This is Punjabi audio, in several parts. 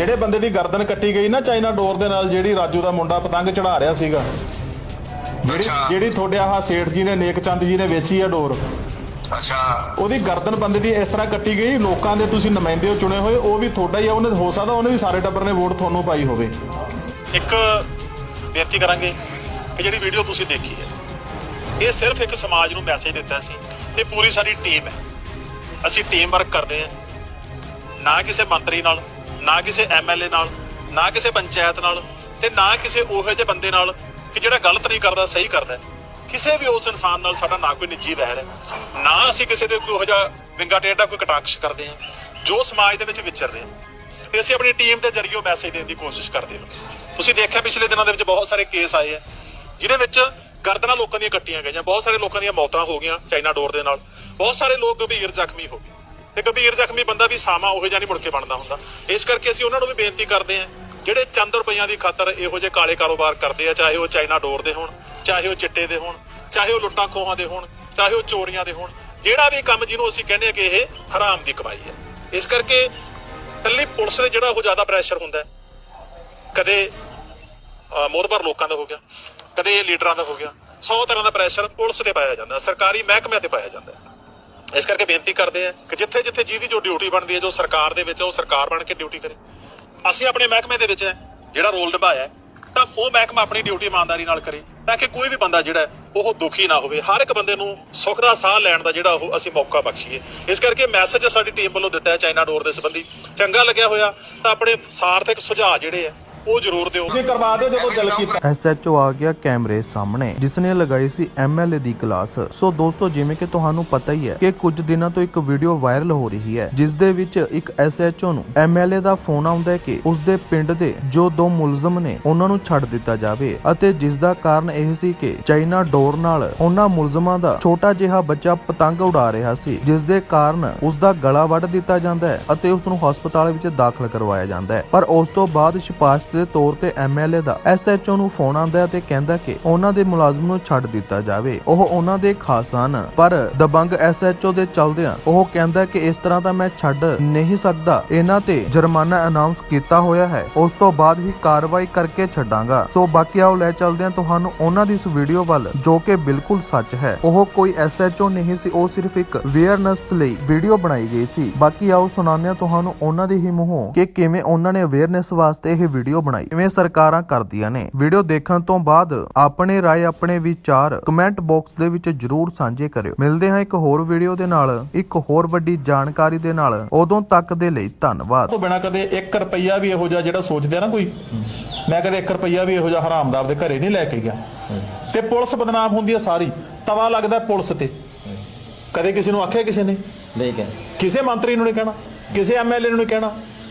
ਜਿਹੜੇ ਬੰਦੇ ਦੀ ਗਰਦਨ ਕੱਟੀ ਗਈ ਨਾ ਚਾਈਨਾ ਡੋਰ ਦੇ ਨਾਲ ਜਿਹੜੀ ਰਾਜੂ ਦਾ ਮੁੰਡਾ ਪਤੰਗ ਚੜਾ ਰਿਹਾ ਸੀਗਾ। ਜਿਹੜੀ। ਜਿਹੜੀ ਤੁਹਾਡੇ ਆਹ ਸੇਠ ਜੀ ਨੇ ਨੇਕ ਚੰਦ ਜੀ ਨੇ ਵੇਚੀ ਆ ਡੋਰ। ਅੱਛਾ। ਉਹਦੀ ਗਰਦਨ ਬੰਦੇ ਦੀ ਇਸ ਤਰ੍ਹਾਂ ਕੱਟੀ ਗਈ ਲੋਕਾਂ ਦੇ ਤੁਸੀਂ ਨੁਮਾਇੰਦੇ ਹੋ ਚੁਣੇ ਹੋਏ ਉਹ ਵੀ ਤੁਹਾਡਾ ਹੀ ਆ ਉਹਨੇ ਹੋ ਸਕਦਾ ਉਹਨੇ ਵੀ ਸਾਰੇ ਟੱਬਰ ਨੇ ਵੋਟ ਤੁਹਾਨੂੰ ਪਾਈ ਹੋਵੇ। ਇੱਕ ਬੇਨਤੀ ਕਰਾਂਗੇ ਕਿ ਜਿਹੜੀ ਵੀਡੀਓ ਤੁਸੀਂ ਦੇਖੀ ਹੈ ਇਹ ਸਿਰਫ ਇੱਕ ਸਮਾਜ ਨੂੰ ਮੈਸੇਜ ਦਿੱਤਾ ਸੀ ਇਹ ਪੂਰੀ ਸਾਡੀ ਟੀਮ ਹੈ। ਅਸੀਂ ਟੀਮ ਵਰਕ ਕਰਦੇ ਹਾਂ ਨਾ ਕਿਸੇ ਮੰਤਰੀ ਨਾਲ ਨਾ ਕਿਸੇ ਐਮਐਲਏ ਨਾਲ, ਨਾ ਕਿਸੇ ਪੰਚਾਇਤ ਨਾਲ ਤੇ ਨਾ ਕਿਸੇ ਉਹੋ ਜਿਹੇ ਬੰਦੇ ਨਾਲ ਕਿ ਜਿਹੜਾ ਗਲਤ ਨਹੀਂ ਕਰਦਾ, ਸਹੀ ਕਰਦਾ ਕਿਸੇ ਵੀ ਉਸ ਇਨਸਾਨ ਨਾਲ ਸਾਡਾ ਨਾ ਕੋਈ ਨਿੱਜੀ ਵੈਰ ਹੈ। ਨਾ ਅਸੀਂ ਕਿਸੇ ਦੇ ਕੋਈ ਉਹੋ ਜਿਹਾ ਵਿੰਗਾ ਟੇਢ ਦਾ ਕੋਈ ਕਟਾਕਸ਼ ਕਰਦੇ ਹਾਂ, ਜੋ ਸਮਾਜ ਦੇ ਵਿੱਚ ਵਿਚਰ ਰਹੇ ਹਾਂ। ਤੇ ਅਸੀਂ ਆਪਣੀ ਟੀਮ ਦੇ ਜ਼ਰੀਏ ਮੈਸੇਜ ਦੇਣ ਦੀ ਕੋਸ਼ਿਸ਼ ਕਰਦੇ ਹਾਂ। ਤੁਸੀਂ ਦੇਖਿਆ ਪਿਛਲੇ ਦਿਨਾਂ ਦੇ ਵਿੱਚ ਬਹੁਤ ਸਾਰੇ ਕੇਸ ਆਏ ਆ ਜਿਹਦੇ ਵਿੱਚ ਗਰਦਨਾਂ ਲੋਕਾਂ ਦੀਆਂ ਕੱਟੀਆਂ ਗਈਆਂ, ਬਹੁਤ ਸਾਰੇ ਲੋਕਾਂ ਦੀਆਂ ਮੌਤਾਂ ਹੋ ਗਈਆਂ ਚਾਈਨਾ ਡੋਰ ਦੇ ਨਾਲ। ਬਹੁਤ ਸਾਰੇ ਲੋਕ ਗੰਭੀਰ ਜ਼ਖਮੀ ਹੋ ਗਏ। ਤੇ ਗੰਭੀਰ ਜ਼ਖਮੀ ਬੰਦਾ ਵੀ ਸਾਮਾ, ਉਹੋ ਜਿਹਾ ਨਹੀਂ ਮੁੜ ਕੇ ਬਣਦਾ ਹੁੰਦਾ। ਇਸ ਕਰਕੇ ਅਸੀਂ ਉਹਨਾਂ ਨੂੰ ਵੀ ਬੇਨਤੀ ਕਰਦੇ ਹਾਂ, ਜਿਹੜੇ ਚੰਦ ਰੁਪਈਆਂ ਦੀ ਖਾਤਰ ਇਹੋ ਜਿਹੇ ਕਾਲੇ ਕਾਰੋਬਾਰ ਕਰਦੇ ਆ, ਚਾਹੇ ਉਹ ਚਾਈਨਾ ਡੋਰ ਦੇ ਹੋਣ, ਚਾਹੇ ਉਹ ਚਿੱਟੇ ਦੇ ਹੋਣ, ਚਾਹੇ ਉਹ ਲੁੱਟਾਂ ਖੋਹਾਂ ਦੇ ਹੋਣ, ਚਾਹੇ ਉਹ ਚੋਰੀਆਂ ਦੇ ਹੋਣ, ਜਿਹੜਾ ਵੀ ਕੰਮ ਜਿਹਨੂੰ ਅਸੀਂ ਕਹਿੰਦੇ ਆ ਕਿ ਇਹ ਹਰਾਮ ਦੀ ਕਮਾਈ ਹੈ। ਇਸ ਕਰਕੇ ਇਕੱਲੀ ਪੁਲਿਸ ਦੇ ਜਿਹੜਾ ਉਹ ਜ਼ਿਆਦਾ ਪ੍ਰੈਸ਼ਰ ਹੁੰਦਾ ਕਦੇ, ਅਹ ਮੋਦਬਰ ਲੋਕਾਂ ਦਾ ਹੋ ਗਿਆ, ਕਦੇ ਲੀਡਰਾਂ ਦਾ ਹੋ ਗਿਆ 100 ਤਰ੍ਹਾਂ ਦਾ ਪ੍ਰੈਸ਼ਰ ਪੁਲਿਸ ਤੇ ਪਾਇਆ ਜਾਂਦਾ, ਸਰਕਾਰੀ ਮਹਿਕਮਿਆਂ ਤੇ ਪਾਇਆ ਜਾਂਦਾ ਇਸ ਕਰਕੇ ਬੇਨਤੀ ਕਰਦੇ ਆ ਕਿ ਜਿੱਥੇ ਜਿੱਥੇ ਜਿਹਦੀ ਜੋ ਡਿਊਟੀ ਬਣਦੀ ਹੈ ਜੋ ਸਰਕਾਰ ਦੇ ਵਿੱਚ ਉਹ ਸਰਕਾਰ ਬਣ ਕੇ ਡਿਊਟੀ ਕਰੇ। ਅਸੀਂ ਆਪਣੇ ਮਹਿਕਮੇ ਦੇ ਵਿੱਚ ਹੈ, ਜਿਹੜਾ ਰੋਲ ਨਿਭਾਇਆ ਤਾਂ ਉਹ ਮਹਿਕਮਾ ਆਪਣੀ ਡਿਊਟੀ ਇਮਾਨਦਾਰੀ ਨਾਲ ਕਰੇ ਤਾਂ ਕਿ ਕੋਈ ਵੀ ਬੰਦਾ ਜਿਹੜਾ ਉਹ ਦੁਖੀ ਨਾ ਹੋਵੇ। ਹਰ ਇੱਕ ਬੰਦੇ ਨੂੰ ਸੁੱਖ ਦਾ ਸਾਹ ਲੈਣ ਦਾ ਜਿਹੜਾ ਉਹ ਅਸੀਂ ਮੌਕਾ ਬਖਸ਼ੀਏ। ਇਸ ਕਰਕੇ ਮੈਸੇਜ ਸਾਡੀ ਟੀਮ ਵੱਲੋਂ ਦਿੱਤਾ ਹੈ ਚਾਈਨਾ ਡੋਰ ਦੇ ਸੰਬੰਧੀ। ਚੰਗਾ ਲੱਗਿਆ ਹੋਇਆ ਤਾਂ ਆਪਣੇ ਸਾਰਥਕ ਸੁਝਾਅ ਜਿਹੜੇ ਆ ਉਹ ਜ਼ਰੂਰ ਦਿਓ। ਤੁਸੀਂ ਕਰਵਾ ਦਿਓ ਜਦੋਂ ਦਿਲ ਕੀਤਾ। ਐਸਐਚਓ ਆ ਗਿਆ ਕੈਮਰੇ ਸਾਹਮਣੇ ਜਿਸ ਨੇ ਲਗਾਈ ਸੀ ਐਮਐਲਏ ਦੀ ਕਲਾਸ। ਸੋ ਦੋਸਤੋ ਜਿਵੇਂ ਕਿ ਤੁਹਾਨੂੰ ਪਤਾ ਹੀ ਹੈ ਕਿ ਕੁਝ ਦਿਨਾਂ ਤੋਂ ਇੱਕ ਵੀਡੀਓ ਵਾਇਰਲ ਹੋ ਰਹੀ ਹੈ ਜਿਸ ਦੇ ਵਿੱਚ ਇੱਕ ਐਸਐਚਓ ਨੂੰ ਐਮਐਲਏ ਦਾ ਫੋਨ ਆਉਂਦਾ ਹੈ ਕਿ ਉਸ ਦੇ ਪਿੰਡ ਦੇ ਜੋ ਦੋ ਮੁਲਜ਼ਮ ਨੇ ਉਹਨਾਂ ਨੂੰ ਛੱਡ ਦਿੱਤਾ ਜਾਵੇ ਅਤੇ ਜਿਸ ਦਾ ਕਾਰਨ ਇਹ ਸੀ ਕਿ ਚਾਈਨਾ ਡੋਰ ਨਾਲ ਉਹਨਾਂ ਮੁਲਜ਼ਮਾਂ ਦਾ ਛੋਟਾ ਜਿਹਾ ਬੱਚਾ ਪਤੰਗ ਉਡਾ ਰਿਹਾ ਸੀ ਜਿਸ ਦੇ ਕਾਰਨ ਉਸ ਦਾ ਗਲਾ ਵੱਢ ਦਿੱਤਾ ਜਾਂਦਾ ਹੈ ਅਤੇ ਉਸ ਨੂੰ ਹਸਪਤਾਲ ਵਿੱਚ ਦਾਖਲ ਕਰਵਾਇਆ ਜਾਂਦਾ ਹੈ। ਪਰ ਉਸ ਤੋਂ ਬਾਅਦ ਸਿਫਾਰਿਸ਼ ਦੇ ਤੌਰ ਤੇ ਐਮਐਲਏ ਦਾ ਐਸਐਚਓ ਨੂੰ ਫੋਨ ਆਉਂਦਾ ਤੇ ਕਹਿੰਦਾ ਕਿ ਉਹਨਾਂ ਦੇ ਮੁਲਾਜ਼ਮ ਨੂੰ ਛੱਡ ਦਿੱਤਾ ਜਾਵੇ। ਉਹ ਉਹਨਾਂ ਦੇ ਖਾਸ ਹਨ ਪਰ ਦਬੰਗ ਐਸਐਚਓ ਦੇ ਚਲਦਿਆਂ ਉਹ ਕਹਿੰਦਾ ਕਿ ਇਸ ਤਰ੍ਹਾਂ ਤਾਂ ਮੈਂ ਛੱਡ ਨਹੀਂ ਸਕਦਾ। ਇਹਨਾਂ ਤੇ ਜੁਰਮਾਨਾ ਅਨਾਉਂਸ ਕੀਤਾ ਹੋਇਆ ਹੈ। ਉਸ ਤੋਂ ਬਾਅਦ ਹੀ ਕਾਰਵਾਈ ਕਰਕੇ ਛੱਡਾਂਗਾ। ਸੋ ਬਾਕੀ ਆਓ ਲੈ ਚੱਲਦੇ ਹਾਂ ਤੁਹਾਨੂੰ ਉਹਨਾਂ ਦੀ ਇਸ ਵੀਡੀਓ ਵੱਲ, ਜੋ ਕਿ ਬਿਲਕੁਲ ਸੱਚ ਹੈ। ਉਹ ਕੋਈ ਐਸਐਚਓ ਨਹੀਂ ਸੀ, ਉਹ ਸਿਰਫ ਇੱਕ ਅਵੇਅਰਨੈਸ ਲਈ ਵੀਡੀਓ ਬਣਾਈ ਗਈ ਸੀ। ਬਾਕੀ ਆਓ ਸੁਣਾਉਂਦੇ ਹਾਂ ਤੁਹਾਨੂੰ ਉਹਨਾਂ ਦੇ ਹੀ ਮੂੰਹੋਂ ਕਿ ਕਿਵੇਂ ਉਹਨਾਂ ਨੇ ਅਵੇਅਰਨੈਸ ਵਾਸਤੇ ਇਹ ਵੀਡੀਓ ਬਣਾਈ ਕਿਵੇਂ ਸਰਕਾਰਾਂ ਕਰਦੀਆਂ ਨੇ ਵੀਡੀਓ ਦੇਖਣ ਤੋਂ ਬਾਅਦ ਆਪਣੇ رائے ਆਪਣੇ ਵਿਚਾਰ ਕਮੈਂਟ ਬਾਕਸ ਦੇ ਵਿੱਚ ਜਰੂਰ ਸਾਂਝੇ ਕਰਿਓ ਮਿਲਦੇ ਹਾਂ ਇੱਕ ਹੋਰ ਵੀਡੀਓ ਦੇ ਨਾਲ ਇੱਕ ਹੋਰ ਵੱਡੀ ਜਾਣਕਾਰੀ ਦੇ ਨਾਲ ਉਦੋਂ ਤੱਕ ਦੇ ਲਈ ਧੰਨਵਾਦ ਤੋਂ ਬਿਨਾ ਕਦੇ 1 ਰੁਪਈਆ ਵੀ ਇਹੋ ਜਿਹਾ ਜਿਹੜਾ ਸੋਚਦੇ ਆ ਨਾ ਕੋਈ ਮੈਂ ਕਦੇ 1 ਰੁਪਈਆ ਵੀ ਇਹੋ ਜਿਹਾ ਹਰਾਮ ਦਾ ਆਪਦੇ ਘਰੇ ਨਹੀਂ ਲੈ ਕੇ ਗਿਆ ਤੇ ਪੁਲਿਸ ਬਦਨਾਮ ਹੁੰਦੀ ਹੈ ਸਾਰੀ ਤਵਾ ਲੱਗਦਾ ਪੁਲਿਸ ਤੇ ਕਦੇ ਕਿਸੇ ਨੂੰ ਆਖਿਆ ਕਿਸੇ ਨੇ ਨਹੀਂ ਕਹਿ ਕਿਸੇ ਮੰਤਰੀ ਨੂੰ ਨਹੀਂ ਕਹਿਣਾ ਕਿਸੇ ਐਮਐਲਏ ਨੂੰ ਨਹੀਂ ਕਹਿਣਾ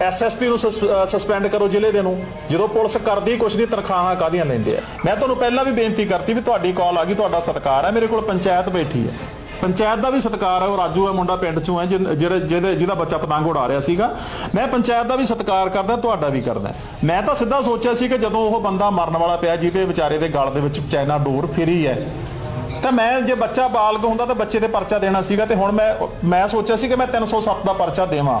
ਐਸਐਸਪੀ ਨੂੰ ਸਸਪੈਂਡ ਕਰੋ ਜ਼ਿਲ੍ਹੇ ਦੇ ਨੂੰ, ਜਦੋਂ ਪੁਲਿਸ ਕਰਦੀ ਕੁਛ ਦੀ ਤਨਖਾਹਾਂ ਕਾਦੀਆਂ ਲੈਂਦੇ ਆ? ਮੈਂ ਤੁਹਾਨੂੰ ਪਹਿਲਾਂ ਵੀ ਬੇਨਤੀ ਕਰਤੀ ਵੀ ਤੁਹਾਡੀ ਕਾਲ ਆ ਗਈ, ਤੁਹਾਡਾ ਸਤਿਕਾਰ ਹੈ ਮੇਰੇ ਕੋਲ ਪੰਚਾਇਤ ਬੈਠੀ ਹੈ ਪੰਚਾਇਤ ਦਾ ਵੀ ਸਤਿਕਾਰ ਹੈ ਉਹ ਰਾਜੂ ਹੈ ਮੁੰਡਾ ਪਿੰਡ ਚੋਂ ਹੈ ਜਿਨ- ਜਿਹੜੇ, ਜਿਹਦੇ, ਜਿਹਦਾ ਬੱਚਾ ਪਤੰਗ ਉਡਾ ਰਿਹਾ ਸੀਗਾ। ਮੈਂ ਪੰਚਾਇਤ ਦਾ ਵੀ ਸਤਿਕਾਰ ਕਰਦਾ, ਤੁਹਾਡਾ ਵੀ ਕਰਦਾ। ਮੈਂ ਤਾਂ ਸਿੱਧਾ ਸੋਚਿਆ ਸੀ ਕਿ ਜਦੋਂ ਉਹ ਬੰਦਾ ਮਰਨ ਵਾਲਾ ਪਿਆ, ਜਿਹਦੇ ਵਿਚਾਰੇ ਦੇ ਗਲ ਦੇ ਵਿੱਚ ਚਾਈਨਾ ਡੋਰ ਫਿਰੀ ਹੈ ਤਾਂ ਮੈਂ ਜੇ ਬੱਚਾ ਬਾਲਗ ਹੁੰਦਾ ਤਾਂ ਬੱਚੇ ਤੇ ਪਰਚਾ ਦੇਣਾ ਸੀਗਾ, ਤੇ ਹੁਣ ਮੈਂ ਮੈਂ ਸੋਚਿਆ ਸੀ ਕਿ ਮੈਂ 307 ਦਾ ਪਰਚਾ ਦੇਵਾਂ।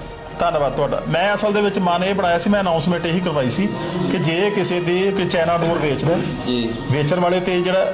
ਧੰਨਵਾਦ ਤੁਹਾਡਾ। ਮੈਂ ਅਸਲ ਦੇ ਵਿੱਚ ਮਨ ਇਹ ਬਣਾਇਆ ਸੀ ਮੈਂ ਅਨਾਉਂਸਮੈਂਟ ਇਹੀ ਕਰਵਾਈ ਸੀ ਕਿ ਜੇ ਕਿਸੇ ਦੀ ਕੋਈ ਚਾਈਨਾ ਡੋਰ ਵੇਚਦਾ ਜੀ। ਵੇਚਣ ਵਾਲੇ ਤੇ ਜਿਹੜਾ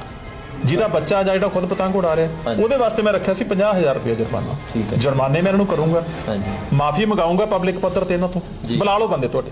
ਜਿਹਦਾ ਬੱਚਾ ਜਾਂ ਜਿਹੜਾ ਖੁਦ ਪਤੰਗ ਉਡਾ ਰਿਹਾ। ਉਹਦੇ ਵਾਸਤੇ ਮੈਂ ਰੱਖਿਆ ਸੀ 50000 ਰੁਪਏ ਜੁਰਮਾਨਾ ਠੀਕ ਹੈ। ਜੁਰਮਾਨੇ ਮੈਂ ਇਹਨਾਂ ਨੂੰ ਕਰੂੰਗਾ ਹਾਂਜੀ ਮਾਫੀ ਮੰਗਾਉਂਗਾ ਪਬਲਿਕ ਪੱਧਰ ਤੇ ਇਹਨਾਂ ਤੋਂ। ਬੁਲਾ ਲਓ ਬੰਦੇ ਤੁਹਾਡੇ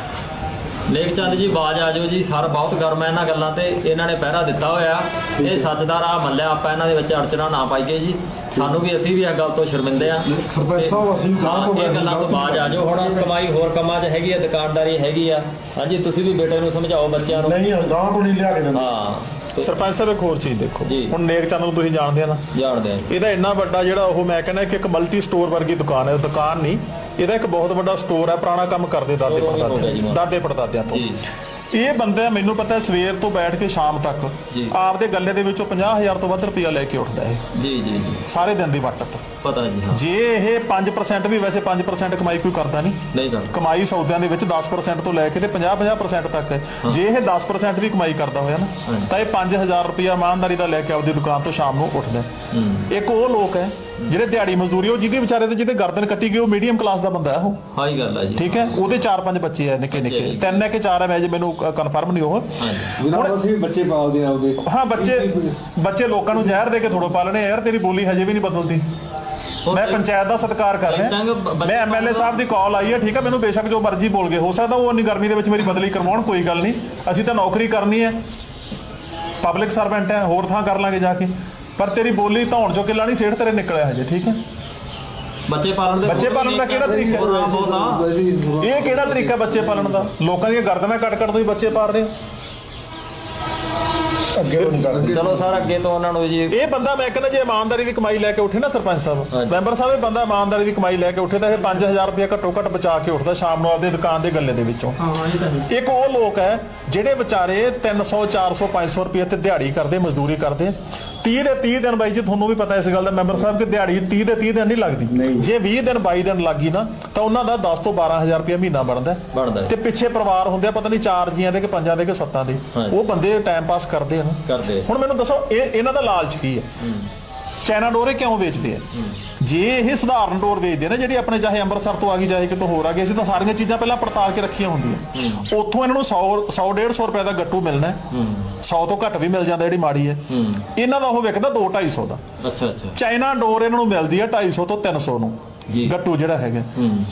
ਲੇਖ ਚੰਦ ਜੀ ਬਾਜ ਆ ਜਾਓ ਜੀ। ਸਰ ਬਹੁਤ ਗਰਮ ਹੈ ਇਹਨਾਂ ਗੱਲਾਂ ਤੇ। ਇਹਨਾਂ ਨੇ ਪਹਿਰਾ ਦਿੱਤਾ ਹੋਇਆ। ਇਹ ਸੱਚ ਦਾ ਰਾਹ ਮੱਲਿਆ ਆਪਾਂ ਇਹਨਾਂ ਦੇ ਵਿੱਚ ਅੜਚਣਾ ਨਾ ਪਾਈਏ ਜੀ। ਸਾਨੂੰ ਵੀ ਅਸੀਂ ਵੀ ਇਹ ਗੱਲ ਤੋਂ ਸ਼ਰਮਿੰਦੇ ਆ ਸਰਪੰਚ ਸਾਹਿਬ, ਅਸੀਂ ਹਾਂ, ਗਲਤ ਹੋ ਇਹ ਗੱਲਾਂ ਤੋਂ ਬਾਜ ਆ ਜਾਓ। ਹੁਣ ਕਮਾਈ ਹੋਰ ਕੰਮਾਂ 'ਚ ਹੈਗੀ ਆ ਦੁਕਾਨਦਾਰੀ ਹੈਗੀ ਆ। ਹਾਂਜੀ ਤੁਸੀਂ ਵੀ ਬੇਟੇ ਨੂੰ ਸਮਝਾਓ ਬੱਚਿਆਂ ਨੂੰ। ਨਹੀਂ ਗਾਂ ਤੋਂ ਨਹੀਂ ਲਿਆ ਕੇ ਦਿੰਦੇ। ਹਾਂ। ਸਰਪੰਚ ਸਾਹਿਬ ਇੱਕ ਹੋਰ ਚੀਜ਼ ਦੇਖੋ। ਜੀ। ਹੁਣ ਨੇਕ ਚੰਦ ਨੂੰ ਤੁਸੀਂ ਜਾਣਦੇ ਆ ਨਾ। ਜਾਣਦੇ ਆ। ਇਹਦਾ ਇੰਨਾ ਵੱਡਾ ਜਿਹੜਾ ਉਹ ਮੈਂ ਕਹਿੰਦਾ ਕਿ ਇੱਕ ਮਲਟੀ ਸਟੋਰ ਵਰਗੀ ਦੁਕਾਨ ਹੈ। ਦੁਕਾਨ ਨਹੀਂ ਇਹਦਾ ਇੱਕ ਬਹੁਤ ਵੱਡਾ ਸਟੋਰ ਹੈ ਪੁਰਾਣਾ ਕੰਮ ਕਰਦੇ ਦਾਦੇ ਉਦੋਂ ਹੀ ਹੋ ਗਿਆ ਜੀ ਪੜਦਾਦੇ ਮਤਲਬ। ਦਾਦੇ ਪੜਦਾਦਿਆਂ ਤੋਂ। ਇਹ ਬੰਦਾ ਮੈਨੂੰ ਪਤਾ ਹੈ ਸਵੇਰ ਤੋਂ ਬੈਠ ਕੇ ਸ਼ਾਮ ਤੱਕ ਜੀ। ਆਪਦੇ ਗੱਲੇ ਦੇ ਵਿੱਚੋਂ 50000 ਤੋਂ ਵੱਧ ਰੁਪਇਆ ਲੈ ਕੇ ਉੱਠਦਾ ਹੈ ਜੀ ਜੀ ਜੀ। ਸਾਰੇ ਦਿਨ ਦੀ ਵਟਤ ਪਤਾ ਜੀ ਹਾਂ। ਜੇ ਇਹ 5% ਵੀ ਵੈਸੇ 5% ਕਮਾਈ ਕੋਈ ਕਰਦਾ ਨਹੀਂ। ਕਮਾਈ ਸੌਦਿਆਂ ਦੇ ਵਿੱਚ 10% ਤੋਂ ਲੈ ਕੇ ਤੇ 50-50% ਤੱਕ ਹੈ। ਜੇ ਇਹ 10% ਵੀ ਕਮਾਈ ਕਰਦਾ ਹੋਇਆ ਨਾ। ਤਾਂ ਇਹ 5000 ਰੁਪਇਆ ਇਮਾਨਦਾਰੀ ਦਾ ਲੈ ਕੇ ਆਪਦੀ ਦੁਕਾਨ ਤੋਂ ਸ਼ਾਮ ਨੂੰ ਉੱਠਦਾ ਇੱਕ ਉਹ ਲੋਕ ਹੈ ਜਿਹੜੇ ਦਿਹਾੜੀ ਮਜ਼ਦੂਰੀ ਉਹ ਜਿਹਦੇ ਵਿਚਾਰੇ ਤੇ ਜਿਹਦੇ ਗਰਦਨ ਕੱਟੀ ਗਈ ਉਹ ਮੀਡੀਅਮ ਕਲਾਸ ਦਾ ਬੰਦਾ ਹੈ ਉਹ। ਹਾਂ ਹੀ ਗੱਲ ਆ ਜੀ। ਠੀਕ ਹੈ? ਉਹਦੇ 4-5 ਬੱਚੇ ਆ ਨਿੱਕੇ ਨਿੱਕੇ। ਤਿੰਨ ਹੈ ਕਿ ਚਾਰ ਹੈ ਮੈਂ ਜੇ ਮੈਨੂੰ ਕਨਫਰਮ ਨਹੀਂ ਉਹ ਹਾਂਜੀ। ਜਨਾਬ ਅਸੀਂ ਵੀ ਬੱਚੇ ਪਾਲਦੇ ਆ ਆਪਦੇ ਹਾਂ ਬੱਚੇ ਬੱਚੇ ਲੋਕਾਂ ਨੂੰ ਜ਼ਹਿਰ ਦੇ ਕੇ ਥੋੜੋ ਪਾਲਣੇ ਆ, ਯਾਰ ਤੇਰੀ ਬੋਲੀ ਹਜੇ ਵੀ ਨਹੀਂ ਬਦਲਦੀ। ਮੈਂ ਪੰਚਾਇਤ ਦਾ ਸਤਿਕਾਰ ਕਰ ਰਿਹਾ। ਮੈਂ ਐਮਐਲਏ ਸਾਹਿਬ ਦੀ ਕਾਲ ਆਈ ਹੈ ਠੀਕ ਹੈ? ਮੈਨੂੰ ਬੇਸ਼ੱਕ ਜੋ ਮਰਜ਼ੀ ਬੋਲ ਗਏ। ਹੋ ਸਕਦਾ ਉਹ ਇੰਨੀ ਗਰਮੀ ਦੇ ਵਿੱਚ ਮੇਰੀ ਬਦਲੀ ਕਰਵਾਉਣ ਕੋਈ ਗੱਲ ਨਹੀਂ। ਅਸੀਂ ਤਾਂ ਨੌਕਰੀ ਕਰਨੀ ਹੈ। ਪਬਲਿਕ ਸਰਵੈਂਟ ਹੈ ਹੋਰ ਥਾਂ ਕਰ ਲਾਂਗੇ ਜਾ ਕੇ। ਪਰ ਤੇਰੀ ਬੋਲੀ ਧੌਣ ਚੋਂ ਕਿੱਲਾ ਨਹੀਂ ਸੇਠ ਤੇਰੇ ਨਿਕਲਿਆ ਹਜੇ ਠੀਕ ਹੈ? ਬੱਚੇ ਪਾਲਣ ਦੇ ਬੱਚੇ ਪਾਲਣ ਦਾ ਕਿਹੜਾ ਤਰੀਕਾ? ਹੈ? ਹੀ ਇਹ ਕਿਹੜਾ ਤਰੀਕਾ ਬੱਚੇ ਪਾਲਣ ਦਾ? ਲੋਕਾਂ ਦੀਆਂ ਗਰਦਨਾਂ ਕੱਟ ਕੱਟ ਤੁਸੀਂ ਬੱਚੇ ਪਾਲ ਰਹੇ ਹੋ ਅੱਗੇ ਤੋਂ ਨਹੀਂ ਕਰਦੇ। ਚਲੋ ਸਰ ਅੱਗੇ ਤੋਂ ਉਹਨਾਂ ਨੂੰ ਜੀ ਇਹ ਬੰਦਾ ਮੈਂ ਕਹਿੰਦਾ ਜੇ ਇਮਾਨਦਾਰੀ ਦੀ ਕਮਾਈ ਲੈ ਕੇ ਉੱਠੇ ਨਾ ਸਰਪੰਚ ਸਾਹਿਬ। ਮੈਂਬਰ ਸਾਹਿਬ ਇਹ ਬੰਦਾ ਇਮਾਨਦਾਰੀ ਦੀ ਕਮਾਈ ਲੈ ਕੇ ਉੱਠੇ ਤਾਂ ਇਹ 5000 ਰੁਪਏ ਘੱਟੋ ਘੱਟ ਬਚਾ ਕੇ ਉੱਠਦਾ ਸ਼ਾਮ ਨੂੰ ਆਪਦੇ ਦੁਕਾਨ ਦੇ ਗੱਲੇ ਦੇ ਵਿੱਚੋਂ। ਇੱਕ ਉਹ ਲੋਕ ਹੈ ਜਿਹੜੇ ਵਿਚਾਰੇ 300 400 500 ਰੁਪਏ ਤੇ ਦਿਹਾੜੀ ਕਰਦੇ ਮਜ਼ਦੂਰੀ ਕਰਦੇ। 30 ਦੇ 30 ਦਿਨ ਬਾਈ ਜੀ ਤੁਹਾਨੂੰ ਵੀ ਪਤਾ ਇਸ ਗੱਲ ਦਾ ਮੈਂਬਰ ਸਾਹਿਬ ਕਿ ਦਿਹਾੜੀ 30 ਦੇ 30 ਦਿਨ ਨਹੀਂ ਲੱਗਦੀ। ਜੇ 20 ਦਿਨ 22 ਦਿਨ ਲੱਗੀ ਨਾ ਤਾਂ ਉਹਨਾਂ ਦਾ 10 ਤੋਂ 12000 ਰੁਪਏ ਮਹੀਨਾ ਬਣਦਾ। ਤੇ ਪਿੱਛੇ ਪਰਿਵਾਰ ਹੁੰਦੇ ਆ ਪਤਾ ਨਹੀਂ ਚਾਰ ਜੀਆਂ ਦੇ ਕਿ ਪੰਜਾਂ ਦੇ ਕਿ ਸੱਤਾਂ ਦੇ। ਉਹ ਬੰਦੇ ਟਾਈਮ ਪਾਸ ਕਰਦੇ ਆ ਨਾ। ਕਰਦੇ ਹੁਣ ਮੈਨੂੰ ਦੱਸੋ ਇਹ ਇਹਨਾਂ ਦਾ ਲਾਲਚ ਕੀ ਹੈ। ਚਾਈਨਾ ਡੋਰੇ ਕਿਉਂ ਵੇਚਦੇ ਆ? ਜੇ ਇਹ ਸਧਾਰਨ ਡੋਰ ਵੇਚਦੇ ਨੇ ਜਿਹੜੀ ਆਪਣੇ ਚਾਹੇ ਅੰਮ੍ਰਿਤਸਰ ਤੋਂ ਆ ਗਈ ਚਾਹੇ ਕਿਤੋਂ ਹੋਰ ਆ ਗਈ ਅਸੀਂ ਤਾਂ ਸਾਰੀਆਂ ਚੀਜ਼ਾਂ ਪਹਿਲਾਂ ਪੜਤਾਲ ਕੇ ਰੱਖੀਆਂ ਹੁੰਦੀਆਂ। ਉੱਥੋਂ ਇਹਨਾਂ ਨੂੰ 100 100 150 ਰੁਪਏ ਦਾ ਗੱਟੂ ਮਿਲਣਾ ਹੈ। 100 ਤੋਂ ਘੱਟ ਵੀ ਮਿਲ ਜਾਂਦਾ ਜਿਹੜੀ ਮਾੜੀ ਹੈ। ਇਹਨਾਂ ਦਾ ਉਹ ਵਿਕਦਾ 2 250 ਦਾ। ਅੱਛਾ ਅੱਛਾ। ਚਾਈਨਾ ਡੋਰ ਇਹਨਾਂ ਨੂੰ ਮਿਲਦੀ ਹੈ 250 ਤੋਂ 300 ਨੂੰ। ਗੱਟੂ ਜਿਹੜਾ ਹੈਗਾ।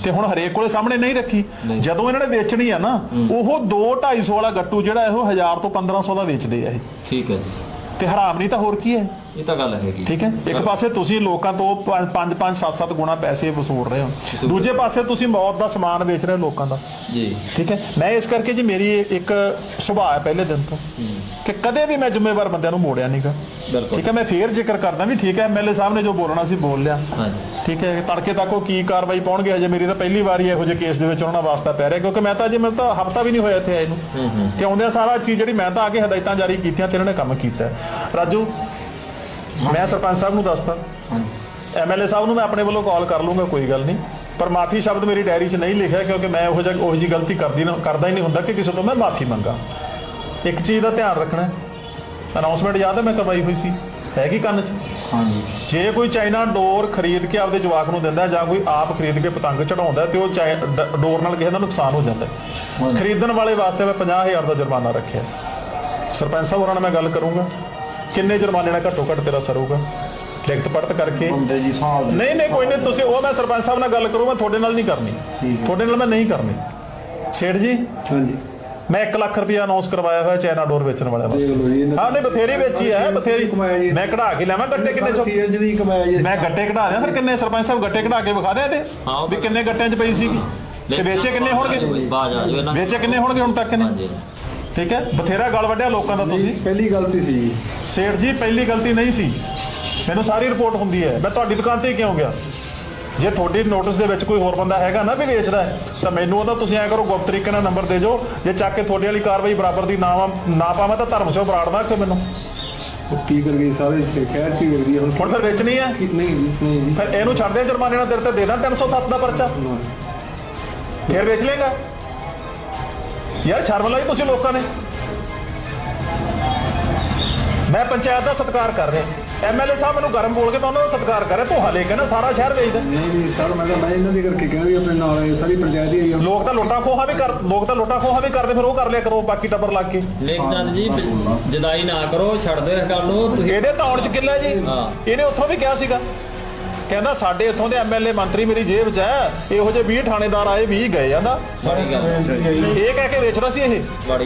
ਤੇ ਹੁਣ ਹਰੇਕ ਕੋਲੇ ਸਾਹਮਣੇ ਨਹੀਂ ਰੱਖੀ। ਜਦੋਂ ਇਹਨਾਂ ਨੇ ਵੇਚਣੀ ਆ ਨਾ ਉਹ 2 250 ਵਾਲਾ ਗੱਟੂ ਜਿਹੜਾ ਇਹੋ 1000 ਤੋਂ 1500 ਦਾ ਵੇਚਦੇ ਆ ਇਹ। ਠੀਕ ਹੈ ਜੀ। ਤੇ ਹਰਾਮ ਨਹੀਂ ਤਾਂ ਹੋਰ ਕੀ ਹੈ? ਇਹ ਤਾਂ ਗੱਲ ਹੈਗੀ। ਠੀਕ ਹੈ? ਇੱਕ ਪਾਸੇ ਤੁਸੀਂ ਲੋਕਾਂ ਤੋਂ 5 5 7 7 ਗੁਣਾ ਪੈਸੇ ਵਸੂਲ ਰਹੇ ਹੋ। ਦੂਜੇ ਪਾਸੇ ਤੁਸੀਂ ਮੌਤ ਦਾ ਸਮਾਨ ਵੇਚ ਰਹੇ ਹੋ ਲੋਕਾਂ ਦਾ। ਜੀ। ਠੀਕ ਹੈ? ਮੈਂ ਇਸ ਕਰਕੇ ਜੀ ਮੇਰੀ ਇੱਕ ਸੁਭਾਅ ਹੈ ਪਹਿਲੇ ਦਿਨ ਤੋਂ ਕਿ ਕਦੇ ਵੀ ਮੈਂ ਜ਼ਿੰਮੇਵਾਰ ਬੰਦਿਆਂ ਨੂੰ ਮੋੜਿਆ ਨਹੀਂਗਾ ਬਿਲਕੁਲ। ਠੀਕ ਹੈ? ਮੈਂ ਫੇਰ ਜ਼ਿਕਰ ਕਰਦਾ ਵੀ ਠੀਕ ਹੈ ਐਮਐਲਏ ਸਾਹਿਬ ਨੇ ਜੋ ਬੋਲਣਾ ਸੀ ਬੋਲ ਲਿਆ। ਹਾਂਜੀ। ਠੀਕ ਹੈ? ਤੜਕੇ ਤੱਕ ਉਹ ਕੀ ਕਾਰਵਾਈ ਪਾਉਣਗੇ? ਅਜੇ ਮੇਰੀ ਤਾਂ ਪਹਿਲੀ ਵਾਰੀ ਇਹੋ ਜਿਹੇ ਕੇਸ ਦੇ ਵਿੱਚ ਉਹਨਾਂ ਦਾ ਵਾਸਤਾ ਪੈ ਰਿਹਾ ਕਿਉਂਕਿ ਮੈਂ ਤਾਂ ਅਜੇ ਮੈਨੂੰ ਤਾਂ ਹਫਤਾ ਵੀ ਨਹੀਂ ਹੋਇਆ ਇੱਥੇ ਆਏ ਨੂੰ। ਹੂੰ ਹੂੰ। ਤੇ ਆਉਂਦਿਆਂ ਸਾਰਾ ਚੀਜ਼ ਜਿਹੜੀ ਮੈਂ ਤਾਂ ਆ ਕੇ ਹਦਾਇਤਾਂ ਜਾਰੀ ਕੀਤੀਆਂ ਤੇ ਇਹਨਾਂ ਨੇ ਕੰਮ ਕੀਤਾ। ਰਾਜੂ ਮੈਂ ਸਰਪੰਚ ਸਾਹਿਬ ਨੂੰ ਦੱਸਤਾ ਐਮਐਲਏ ਸਾਹਿਬ ਨੂੰ ਮੈਂ ਆਪਣੇ ਵੱਲੋਂ ਕਾਲ ਕਰ ਲੂੰਗਾ ਕੋਈ ਗੱਲ ਨਹੀਂ। ਪਰ ਮਾਫੀ ਸ਼ਬਦ ਮੇਰੀ ਡਾਇਰੀ 'ਚ ਨਹੀਂ ਲਿਖਿਆ ਕਿਉਂਕਿ ਮੈਂ ਉਹੋ ਜਿਹਾ ਉਹੋ ਜਿਹੀ ਗਲਤੀ ਕਰਦੀ ਨਾ ਕਰਦਾ ਹੀ ਨਹੀਂ ਹੁੰਦਾ ਕਿ ਕਿਸੇ ਤੋਂ ਮੈਂ ਮਾਫੀ ਮੰਗਾ। ਇੱਕ ਚੀਜ਼ ਦਾ ਧਿਆਨ ਰੱਖਣਾ ਅਨਾਉਂਸਮੈਂਟ ਯਾਦ ਹੈ ਮੈਂ ਕਰਵਾਈ ਹੋਈ ਸੀ। ਹੈਗੀ ਕੰਨ 'ਚ? ਹਾਂਜੀ। ਜੇ ਕੋਈ ਚਾਈਨਾ ਡੋਰ ਖਰੀਦ ਕੇ ਆਪਦੇ ਜਵਾਕ ਨੂੰ ਦਿੰਦਾ ਜਾਂ ਕੋਈ ਆਪ ਖਰੀਦ ਕੇ ਪਤੰਗ ਚੜਾਉਂਦਾ ਤੇ ਉਹ ਚਾਈ- ਡ- ਡੋਰ ਨਾਲ ਕਿਸੇ ਦਾ ਨੁਕਸਾਨ ਹੋ ਜਾਂਦਾ। ਹੈ। ਖਰੀਦਣ ਵਾਲੇ ਵਾਸਤੇ ਮੈਂ 50000 ਦਾ ਜੁਰਮਾਨਾ ਰੱਖਿਆ। ਸਰਪੰਚ ਸਾਹਿਬ ਹੋਰਾਂ ਨਾਲ ਮੈਂ ਗੱਲ ਕਰੂੰਗਾ। ਕਿੰਨੇ ਜੁਰਮਾਨੇ ਨਾਲ ਘੱਟੋ ਘੱਟ ਤੇਰਾ ਸਰੂਗਾ ਲਿਖਤ ਪੜਤ ਕਰਕੇ? ਬੰਦੇ ਜੀ ਸਾਲ ਨਹੀਂ ਨਹੀਂ ਕੋਈ ਨਹੀਂ ਤੁਸੀਂ ਉਹ ਮੈਂ ਸਰਪੰਚ ਸਾਹਿਬ ਨਾਲ ਗੱਲ ਕਰੂੰਗਾ ਤੁਹਾਡੇ ਨਾਲ ਨਹੀਂ ਕਰਨੀ। ਠੀਕ ਹੈ। ਤੁਹਾਡੇ ਨਾਲ ਮੈਂ ਨਹੀਂ ਕਰਨੀ। ਸੇਠ ਜੀ? ਹਾਂਜੀ। ਮੈਂ 1 ਲੱਖ ਰੁਪਇਆ ਅਨਾਉਂਸ ਕਰਵਾਇਆ ਹੋਇਆ ਚਾਈਨਾ ਡੋਰ ਵੇਚਣ ਵਾਲਿਆਂ ਵਾਸਤੇ। ਦੇਖ ਲਓ ਜੀ ਇਹਨਾਂ ਹਾਂ ਨਹੀਂ ਬਥੇਰੀ ਵੇਚੀ ਹੈ ਬਥੇਰੀ। ਕਮਾਇਆ ਜੀ। ਮੈਂ ਕਢਾ ਕੇ ਲਿਆਵਾਂ ਗੱਟੇ ਕਿੰਨੇ ਚੋਂ ਸੀਐਚ ਦੀ ਕਮਾਇਆ ਜੀ। ਮੈਂ ਗੱਟੇ ਕਢਾ ਦਿਆਂ ਫਿਰ ਕਿੰਨੇ ਸਰਪੰਚ ਸਾਹਿਬ ਗੱਟੇ ਕਢਾ ਕੇ ਵਿਖਾ ਹਾਂ, ਉਹ ਵੀ ਕਿੰਨੇ ਗੱਟਿਆਂ 'ਚ ਪਈ ਸੀਗੀ? ਤੇ ਵੇਚੇ ਕਿੰਨੇ ਹੋਣਗੇ? ਬਾਜ ਆ ਜਾਓ ਇਹਨਾਂ ਵੇਚੇ ਕਿੰਨੇ ਹੋਣਗੇ ਹੁਣ ਤੱਕ ਨੇ ਹਾਂਜੀ। ਠੀਕ ਹੈ? ਬਥੇਰਾ ਗਲ ਵੱਢਿਆ ਲੋਕਾਂ ਦਾ ਤੁਸੀਂ। ਪਹਿਲੀ ਗਲਤੀ ਸੀ ਸੇਠ ਜੀ ਪਹਿਲੀ ਗਲਤੀ ਨਹੀਂ ਸੀ। ਮੈਨੂੰ ਸਾਰੀ ਰਿਪੋਰਟ ਹੁੰਦੀ ਹੈ। ਮੈਂ ਤੁਹਾਡੀ ਦੁਕਾਨ ਤੇ ਕਿਉਂ ਗਿਆ? ਜੇ ਤੁਹਾਡੀ ਨੋਟਿਸ ਦੇ ਵਿੱਚ ਕੋਈ ਹੋਰ ਬੰਦਾ ਹੈਗਾ ਨਾ ਵੀ ਵੇਚਦਾ ਹੈ ਤਾਂ ਮੈਨੂੰ ਉਹਦਾ ਤੁਸੀਂ ਐ ਕਰੋ ਗੁਪਤ ਤਰੀਕੇ ਨਾਲ ਨੰਬਰ ਦੇ ਦਿਓ। ਜੇ ਚੱਕ ਕੇ ਤੁਹਾਡੇ ਵਾਲੀ ਕਾਰਵਾਈ ਬਰਾਬਰ ਦੀ ਨਾ ਨਾ ਪਾਵਾਂ ਤਾਂ ਧਰਮ ਸੋ ਬਰਾੜਦਾ ਕਿ ਮੈਨੂੰ। ਕੀ ਕਰ ਗਈ ਸਾਰੇ ਸ਼ਹਿਰ ਚ ਹੈ ਹੁਣ ਹੁਣ ਫਿਰ ਵੇਚਣੀ ਹੈ? ਨਹੀਂ ਨਹੀਂ ਫਿਰ ਇਹਨੂੰ ਛੱਡ ਦੇ ਜੁਰਮਾਨੇ ਨਾਲ ਤੇਰੇ ਤੇ ਦੇ ਦਾਂ 307 ਦਾ ਪਰਚਾ? ਫਿਰ ਵੇਚ ਲੇਗਾ ਯਾਰ ਸ਼ਰਮ ਲਾਈ ਤੁਸੀਂ ਲੋਕਾਂ ਨੇ। ਮੈਂ ਪੰਚਾਇਤ ਦਾ ਸਤਿਕਾਰ ਕਰ ਰਿਹਾ। ਐਮਐਲਏ ਸਾਹਿਬ ਮੈਨੂੰ ਗਰਮ ਬੋਲ ਕੇ ਮੈਂ ਉਹਨਾਂ ਦਾ ਸਤਿਕਾਰ ਕਰਿਆ ਤੂੰ ਹਲੇ ਕਹਿੰਦਾ ਸਾਰਾ ਸ਼ਹਿਰ ਵੇਚਦਾ ਨਹੀਂ ਨਹੀਂ ਸਰ ਮੈਂ ਤਾਂ ਮੈਂ ਇਹਨਾਂ ਦੇ ਕਰਕੇ ਕਹਿਣਾ ਵੀ ਆਪਣੇ ਨਾਲ ਇਹ ਸਾਰੀ ਪੰਚਾਇਤ ਹੀ ਆਈ ਆ। ਲੋਕ ਤਾਂ ਲੁੱਟਾ ਖੋਹਾ ਵੀ ਕਰ ਲੋਕ ਤਾਂ ਲੁੱਟਾ ਖੋਹਾ ਵੀ ਕਰਦੇ ਫਿਰ ਉਹ ਕਰ ਲਿਆ ਕਰੋ ਬਾਕੀ ਟੱਬਰ ਲੱਗ ਕੇ। ਲੇਖ ਚੰਦ ਜੀ ਜਦਾਈ ਨਾ ਕਰੋ ਛੱਡ ਦਿਓ ਇਸ ਗੱਲ ਨੂੰ ਤੁਸੀਂ ਇਹਦੇ ਤੌਣ ਚ ਕਿੱਲਾ ਜੀ। ਇਹਨੇ ਉੱਥੋਂ ਵੀ ਕਿਹਾ ਸੀਗਾ। ਕਹਿੰਦਾ ਸਾਡੇ ਇੱਥੋਂ ਦੇ ਐਮਐਲਏ ਮੰਤਰੀ ਮੇਰੀ ਜੇਬ 'ਚ ਹੈ ਇਹੋ ਜਿਹੇ 20 ਥਾਣੇਦਾਰ ਆਏ 20 ਗਏ ਗੱਲ ਇਹ ਕਹਿ ਕੇ ਵੇਚਦਾ ਸੀ ਇਹ।